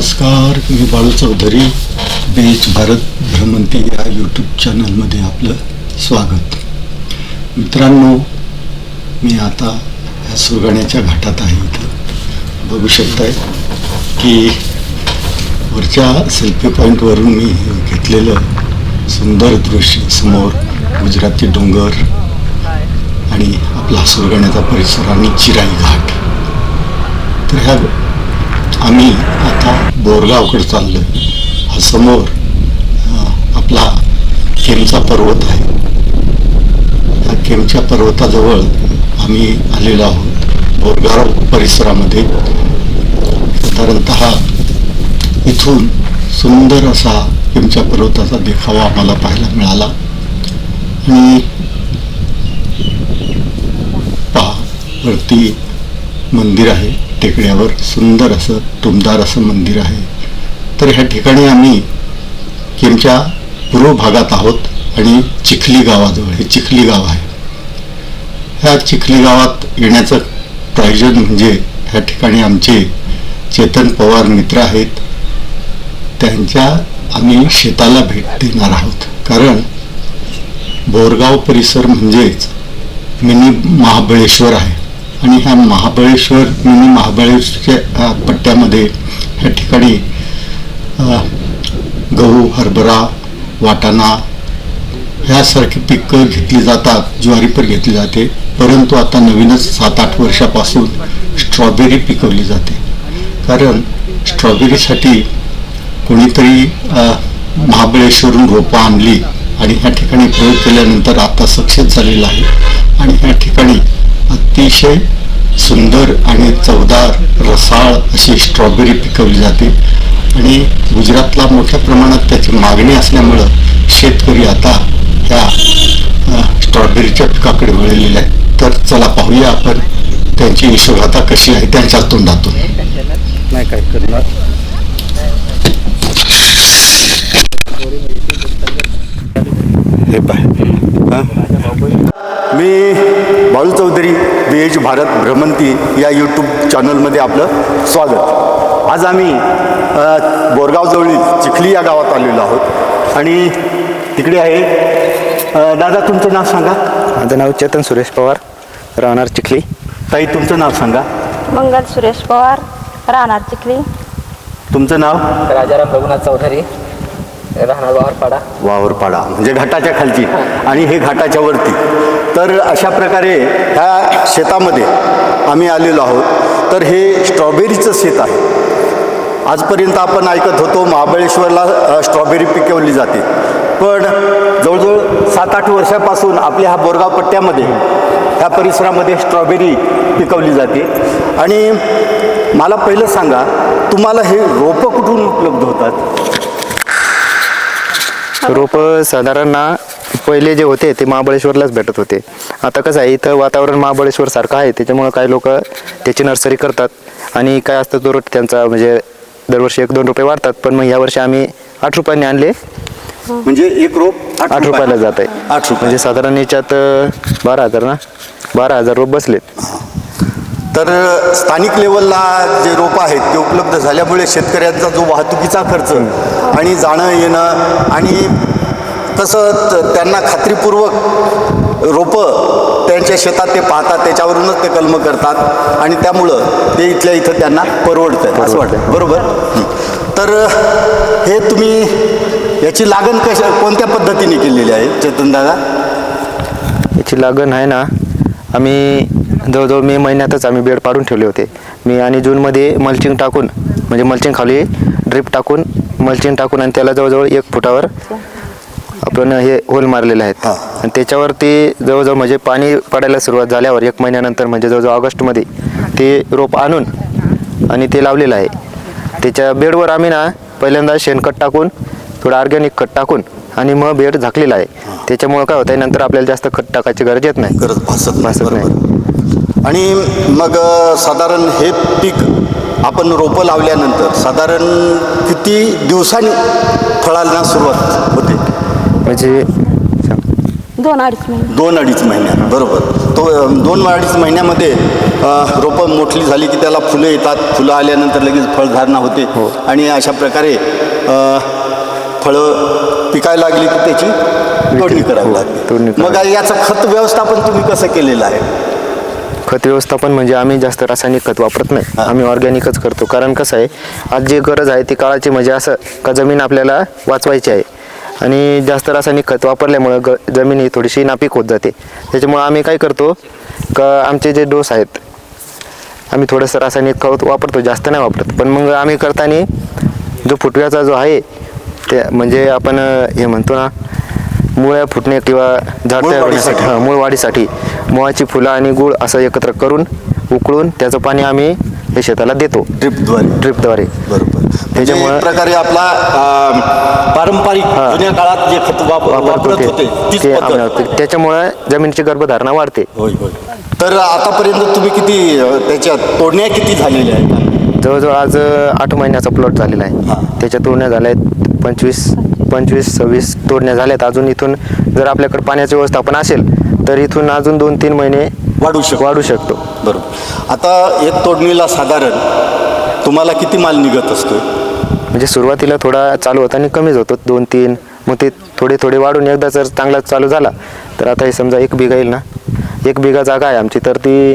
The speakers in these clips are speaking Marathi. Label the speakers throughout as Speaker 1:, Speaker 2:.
Speaker 1: नमस्कार मी बाळू चौधरी बीच भारत भ्रमंती या यूट्यूब चॅनलमध्ये आपलं स्वागत. मित्रांनो मी आता ह्या सुरगाण्याच्या घाटात आहे इथं. बघू शकताय की वरच्या सेल्फी पॉईंटवरून मी घेतलेलं सुंदर दृश्य समोर गुजराती डोंगर आणि आपला सुरगाण्याचा परिसर आणि चिराई घाट. तर ह्या आम्ही आता बोरगावकडे चाललो हा समोर आपला केमचा पर्वत आहे. या केमच्या पर्वताजवळ आम्ही आलेलो आहोत. बोरगाव परिसरामध्ये. साधारणत इथून सुंदर असा केमच्या पर्वताचा देखावा आम्हाला पाहायला मिळाला. आणि पहा वरती मंदिर आहे. टेकड्यावर सुंदर असं टुमदार असं मंदिर आहे. तर ह्या ठिकाणी आम्ही केमच्या पूर्व भागात आहोत आणि चिखली गावाजवळ हे चिखली गाव आहे. ह्या चिखली गावात येण्याचं प्रयोजन म्हणजे ह्या ठिकाणी आमचे चेतन पवार मित्र आहेत. त्यांच्या आम्ही शेताला भेट देणार आहोत. कारण बोरगाव परिसर म्हणजेच मिनी महाबळेश्वर आहे. आणि ह्या महाबळेश्वर मिनी महाबळेश्वरच्या पट्ट्यामध्ये ह्या ठिकाणी गहू हरभरा वाटाणा ह्यासारखी पिकं घेतली जातात ज्वारी पण घेतली जाते. परंतु आता नवीनच सात आठ वर्षापासून स्ट्रॉबेरी पिकवली जाते. कारण स्ट्रॉबेरीसाठी कोणीतरी महाबळेश्वरून रोपं आणली आणि ह्या ठिकाणी प्रयोग केल्यानंतर आता सक्सेस झालेला आहे. आणि ह्या ठिकाणी अतिशय सुंदर आणि चवदार रसाळ अशी स्ट्रॉबेरी पिकवली जाते. आणि गुजरातला मोठ्या प्रमाणात त्याची मागणी असल्यामुळं शेतकरी आता ह्या स्ट्रॉबेरीच्या पिकाकडे वळलेले आहेत. तर चला पाहूया आपण त्यांची यशोगाथा कशी आहे त्यांच्या तोंडातून.
Speaker 2: नाही काय करणार?
Speaker 1: हे पाय. मी बाळू चौधरी बीएच भारत भ्रमंती या यूट्यूब चॅनलमध्ये आपलं स्वागत. आज आम्ही बोरगावजवळील चिखली या गावात आलेलो आहोत. आणि तिकडे आहे दादा तुमचं नाव सांगा.
Speaker 2: माझं नाव चेतन सुरेश पवार राहणार चिखली.
Speaker 1: ताई तुमचं नाव सांगा.
Speaker 3: मंगल सुरेश पवार राहणार चिखली.
Speaker 1: तुमचं नाव?
Speaker 4: राजाराम रघुनाथ चौधरी. राहणार वावरपाडा.
Speaker 1: वावरपाडा म्हणजे घाटाच्या खालची. आणि हे घाटाच्या वरती. तर अशा प्रकारे ह्या शेतामध्ये आम्ही आलेलो आहोत. तर हे स्ट्रॉबेरीचं शेत आहे. आजपर्यंत आपण ऐकत होतो महाबळेश्वरला स्ट्रॉबेरी पिकवली जाते. पण जवळजवळ सात आठ वर्षापासून आपल्या ह्या बोरगाव पट्ट्यामध्ये ह्या परिसरामध्ये स्ट्रॉबेरी पिकवली जाते. आणि मला पहिलं सांगा तुम्हाला हे रोपं कुठून उपलब्ध होतात?
Speaker 2: रोपं साधारण ना पहिले जे होते ते महाबळेश्वरलाच भेटत होते. आता कसं आहे इथं वातावरण महाबळेश्वर सारखं आहे त्याच्यामुळं काही लोक त्याची नर्सरी करतात आणि काय असतं तो रोट त्यांचा म्हणजे दरवर्षी एक दोन रुपये वाढतात पण मग यावर्षी आम्ही आठ रुपयांनी आणले.
Speaker 1: म्हणजे एक रोप
Speaker 2: आठ रुपयाला जात आहे
Speaker 1: आठ रुपये
Speaker 2: म्हणजे साधारण याच्यात बारा हजार ना? बारा हजार रोप बसलेत.
Speaker 1: तर स्थानिक लेवलला जे रोपं आहेत ते उपलब्ध झाल्यामुळे शेतकऱ्यांचा जो वाहतुकीचा खर्च आणि जाणं येणं आणि कसं त- त्यांना खात्रीपूर्वक रोपं त्यांच्या शेतात ते पाहतात त्याच्यावरूनच ते कलम करतात आणि त्यामुळं ते इथल्या इथं त्यांना परवडतं असं वाटतं बरोबर. तर हे तुम्ही याची लागण कशा कोणत्या पद्धतीने केलेली आहे चेतन दादा?
Speaker 2: याची लागण आहे ना आम्ही जवळजवळ मे महिन्यातच आम्ही बेड पाडून ठेवले होते. मी आणि जूनमध्ये मल्चिंग टाकून म्हणजे मल्चिंग खाली ड्रिप टाकून मल्चिंग टाकून आणि त्याला जवळजवळ एक फुटावर आपण हे होल मारलेले आहेत. आणि त्याच्यावर ते जवळजवळ म्हणजे पाणी पडायला सुरुवात झाल्यावर एक महिन्यानंतर म्हणजे जवळजवळ ऑगस्टमध्ये ते रोप आणून आणि ते लावलेलं आहे. त्याच्या बेडवर आम्ही ना पहिल्यांदा शेणखत टाकून थोडं ऑर्गॅनिक खत टाकून आणि मग बेड झाकलेला आहे. त्याच्यामुळं काय होतं नंतर आपल्याला जास्त खत टाकायची गरज येत नाही.
Speaker 1: गरज भासत नाही
Speaker 2: भासत नाही.
Speaker 1: बरोबर. आणि मग साधारण हे पीक आपण रोपं लावल्यानंतर साधारण किती दिवसांनी फळांना सुरुवात होते?
Speaker 2: म्हणजे.
Speaker 3: दोन अडीच महिने.
Speaker 5: दोन अडीच महिन्यात बरोबर. तो दोन अडीच महिन्यामध्ये रोपं मोठी झाली की त्याला फुलं येतात. फुलं आल्यानंतर लगेच फळधारणा होते. आणि अशा प्रकारे फळं पिकायला लागली की त्याची तोडणी करावी
Speaker 2: हो,
Speaker 5: लागते. मग याचं खत व्यवस्थापन तुम्ही कसं केलेलं आहे?
Speaker 2: खत व्यवस्थापन म्हणजे आम्ही जास्त रासायनिक खत वापरत नाही. आम्ही ऑर्गॅनिकच करतो. कारण कसं आहे आज जी गरज आहे ती काळाची म्हणजे असं का जमीन आपल्याला वाचवायची आहे. आणि जास्त रासायनिक खत वापरल्यामुळं ग जमीन ही थोडीशी नापीक होत जाते. त्याच्यामुळं आम्ही काय करतो का आमचे जे डोस आहेत आम्ही थोडंसं रासायनिक खत वापरतो जास्त नाही वापरत. पण मग आम्ही करताना जो फुटव्याचा जो आहे ते म्हणजे आपण हे म्हणतो ना मुळ्या फुटणे किंवा झाड
Speaker 5: मूळ
Speaker 2: तयार
Speaker 5: वाढीसाठी.
Speaker 2: होण्यासाठी हां, मूळ वाढीसाठी मुळाची फुलं आणि गुळ असं एकत्र करून उकळून त्याचं पाणी आम्ही हे शेताला देतो
Speaker 5: ड्रिपद्वारे
Speaker 2: ड्रिपद्वारे
Speaker 5: बरोबर म्हणजे
Speaker 2: त्याच्यामुळं-
Speaker 5: एक प्रकारे आपला अ, पारंपरिक. जुन्या काळात जे खत वाप-
Speaker 2: वापरतो
Speaker 5: वापरत होते
Speaker 2: ते
Speaker 5: तीच
Speaker 2: ते
Speaker 5: पद्धत.
Speaker 2: आम्ही. त्याच्यामुळं जमिनीची गर्भधारणा वाढते
Speaker 5: होय होय तर आतापर्यंत तुम्ही किती अ, त्याच्या तोडण्या किती झालेल्या आहेत
Speaker 2: जवळजवळ आज अं, आठ महिन्याचा प्लॉट झालेला. आहे त्याच्या तोडण्या झाल्या आहेत पंचवीस पंचवीस सव्वीस तोडण्या झाल्यात. अजून इथून जर आपल्याकडे पाण्याचं व्यवस्थापन असेल तर इथून अजून दोन तीन महिने
Speaker 5: वाढू शकतो.
Speaker 2: वाढू शकतो.
Speaker 5: बरोबर. आता एक तोडणीला साधारण तुम्हाला किती माल निघत असतो
Speaker 2: म्हणजे सुरुवातीला थोडा चालू होता आणि कमीच होतो. दोन तीन मग ते थोडे थोडे वाढून एकदा जर चांगला चालू झाला तर आता हे समजा एक बिघा येईल ना? एक बिघा जागा आहे आमची तर ती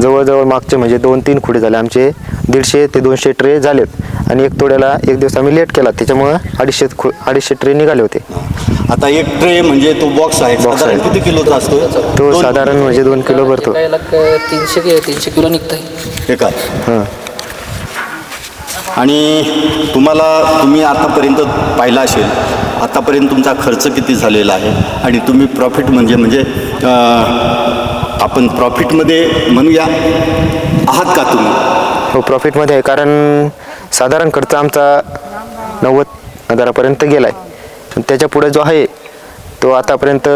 Speaker 2: जवळजवळ मागचे म्हणजे दोन तीन खुडे झाले. आमचे दीडशे ते दोनशे ट्रे झालेत. आणि एक तोड्याला एक दिवस आम्ही लेट केला. त्याच्यामुळं अडीचशे खु अडीचशे ट्रे निघाले होते.
Speaker 5: आता एक ट्रे म्हणजे तो बॉक्स आहे.
Speaker 2: Box
Speaker 5: साधारण
Speaker 2: आहे.
Speaker 5: किती किलोचा असतो?
Speaker 2: तो
Speaker 5: दोन
Speaker 2: साधारण म्हणजे दोन किलो भरतो.
Speaker 4: एका याला क- तीनशे कि- तीनशे किलो निघतंय.
Speaker 5: एका.
Speaker 2: हां.
Speaker 5: आणि तुम्हाला तुम्ही आतापर्यंत पाहिला असेल आतापर्यंत तुमचा खर्च किती झालेला आहे? आणि तुम्ही प्रॉफिट म्हणजे म्हणजे अं, आपण प्रॉफिटमध्ये म्हणूया आहात का तुम्ही?
Speaker 2: हो प्रॉफिटमध्ये आहे. कारण साधारण खर्च आमचा नव्वद हजारापर्यंत गेला आहे त्याच्या पुढे जो आहे तो आतापर्यंत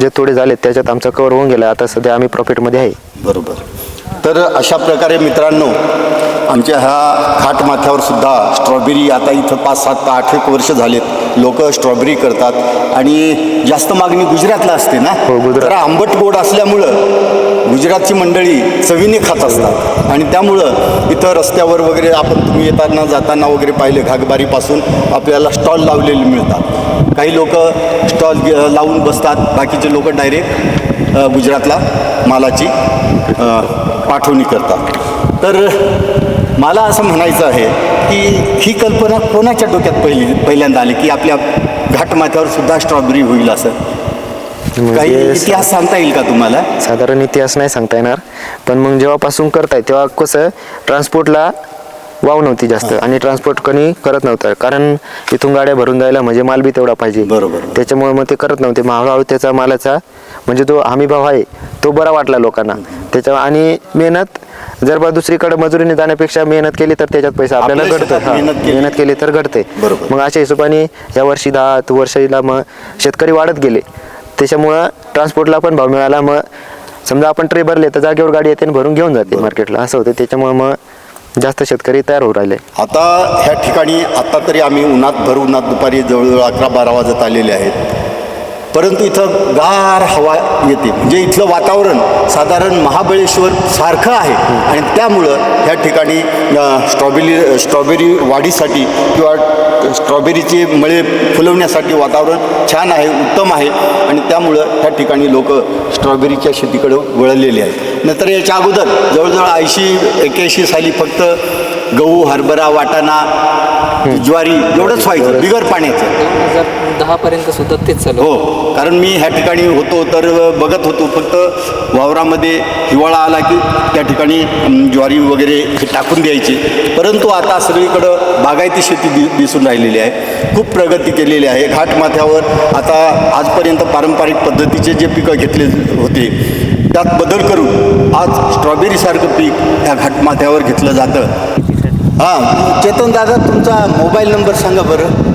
Speaker 2: जे थोडे झाले त्याच्यात आमचा कवर होऊन गेला आता सध्या आम्ही प्रॉफिटमध्ये आहे.
Speaker 5: बरोबर. तर अशा प्रकारे मित्रांनो आमच्या ह्या माथ्यावर सुद्धा स्ट्रॉबेरी आता इथं पाच सात आठ एक वर्ष झालेत. लोक स्ट्रॉबेरी करतात. आणि जास्त मागणी गुजरातला असते ना?
Speaker 2: हो.
Speaker 5: तर आंबट गोड असल्यामुळं गुजरातची मंडळी चवीने खात असतात. आणि त्यामुळं इथं रस्त्यावर वगैरे आपण तुम्ही येताना जाताना वगैरे पाहिले घागबारीपासून आपल्याला स्टॉल लावलेले मिळतात. काही लोक स्टॉल लावून बसतात. बाकीचे लोक डायरेक्ट गुजरातला मालाची पाठवणी करतात. तर मला असं म्हणायचं आहे की ही कल्पना कोणाच्या डोक्यात पहिली पहिल्यांदा आली की आपल्या घाटमाथ्यावर सुद्धा स्ट्रॉबेरी होईल असं? काही
Speaker 2: म्हणजे
Speaker 5: इतिहास सांगता येईल का तुम्हाला?
Speaker 2: साधारण इतिहास नाही सांगता येणार पण मग जेव्हापासून करताय तेव्हा कसं ट्रान्सपोर्टला वाव नव्हती जास्त आणि ट्रान्सपोर्ट कोणी करत नव्हतं. कारण इथून गाड्या भरून जायला म्हणजे माल बी तेवढा पाहिजे.
Speaker 5: बरोबर.
Speaker 2: त्याच्यामुळे मग ते करत नव्हते. मग हळूहळू त्याचा मालाचा म्हणजे जो हमी भाव आहे तो बरा वाटला लोकांना. त्याच्या आणि मेहनत जर बा दुसरीकडे मजुरीने जाण्यापेक्षा मेहनत केली तर त्याच्यात पैसा आपल्याला
Speaker 5: आपल्या
Speaker 2: घडतो
Speaker 5: शेतात
Speaker 2: हा,
Speaker 5: मेहनत केली.
Speaker 2: मेहनत केली तर घडते
Speaker 5: बरोबर.
Speaker 2: मग अशा हिशोबाने या वर्षी दहा वर्षीला मग शेतकरी वाढत गेले. त्याच्यामुळं ट्रान्सपोर्टला पण भाव मिळाला. मग समजा आपण ट्रे भरले तर जागेवर गाडी येते आणि भरून घेऊन जाते मार्केटला असं होतं. त्याच्यामुळं मग जास्त शेतकरी तयार होऊ राहिले.
Speaker 5: आता ह्या ठिकाणी आत्ता तरी आम्ही उन्हात भर उन्हात दुपारी जवळजवळ अकरा बारा वाजत आलेले आहेत. परंतु इथं गार हवा येते. म्हणजे इथलं वातावरण साधारण महाबळेश्वर सारखं आहे. आणि त्यामुळं ह्या ठिकाणी स्ट्रॉबेरी स्ट्रॉबेरी वाढीसाठी किंवा स्ट्रॉबेरीचे मळे फुलवण्यासाठी वातावरण छान आहे उत्तम आहे. आणि त्यामुळं ह्या ठिकाणी लोक स्ट्रॉबेरीच्या शेतीकडे वळलेले आहेत. नंतर याच्या अगोदर जवळजवळ ऐंशी एक्याऐंशी साली फक्त गहू हरभरा वाटाणा ज्वारी एवढंच व्हायचं बिगर पाण्याचं.
Speaker 4: दहापर्यंत सुद्धा तेच चालू.
Speaker 5: हो कारण मी ह्या ठिकाणी होतो तर बघत होतो फक्त वावरामध्ये हिवाळा आला की त्या ठिकाणी ज्वारी वगैरे हे टाकून द्यायचे. परंतु आता सगळीकडं बागायती शेती दि दिसून राहिलेली आहे. खूप प्रगती केलेली आहे. घाटमाथ्यावर आता आजपर्यंत पारंपरिक पद्धतीचे जे पिकं घेतले होते त्यात बदल करून आज स्ट्रॉबेरीसारखं पीक ह्या घाटमाथ्यावर घेतलं जातं. हां. चेतन दादा तुमचा मोबाईल नंबर सांगा बरं.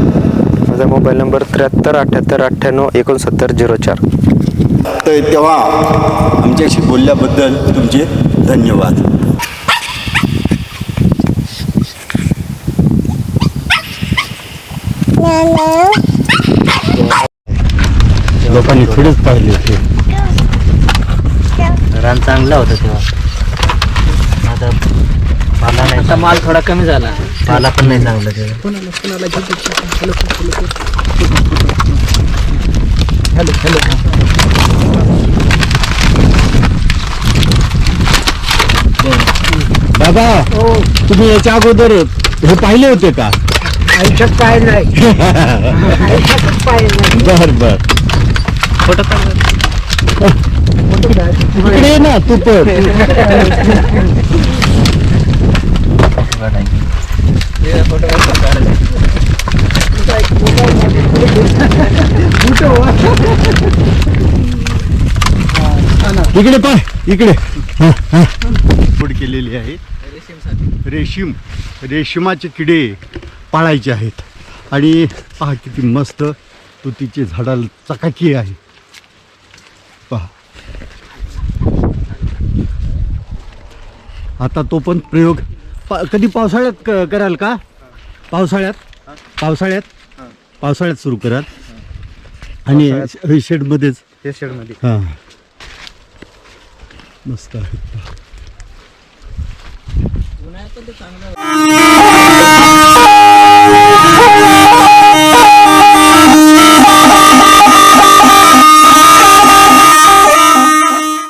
Speaker 2: माझा मोबाईल नंबर त्र्याहत्तर अठ्ठ्याहत्तर अठ्ठ्याण्णव एकोणसत्तर झिरो चार.
Speaker 5: तर तेव्हा आमच्याशी बोलल्याबद्दल तुमचे धन्यवाद. लोकांनी थोडेच पाहिले होते.
Speaker 6: रान चांगला होता तेव्हा. आता
Speaker 4: माल थोडा कमी झाला.
Speaker 6: पाला पण नाही चांगला तेव्हा
Speaker 5: बाबा तुम्ही याच्या अगोदर हे पाहिले होते का?
Speaker 7: आयुष्यात पाय नाही. आयुष्यातच पाय नाही.
Speaker 5: बर बर. इकडे ये ना तू पण. इकडे पाय इकडे. फूड केलेली आहे. रेशीम रेशीमाचे किडे पाळायचे आहेत. आणि पहा किती मस्त तुतीचे झाडाला चकाकी आहे. पहा. आता तो पण प्रयोग पा कधी पावसाळ्यात क- कराल का? पावसाळ्यात? पावसाळ्यात? पावसाळ्यात सुरू कराल. आणि हे शेडमध्येच.
Speaker 2: शेडमध्ये.
Speaker 5: हां. मस्त आहे.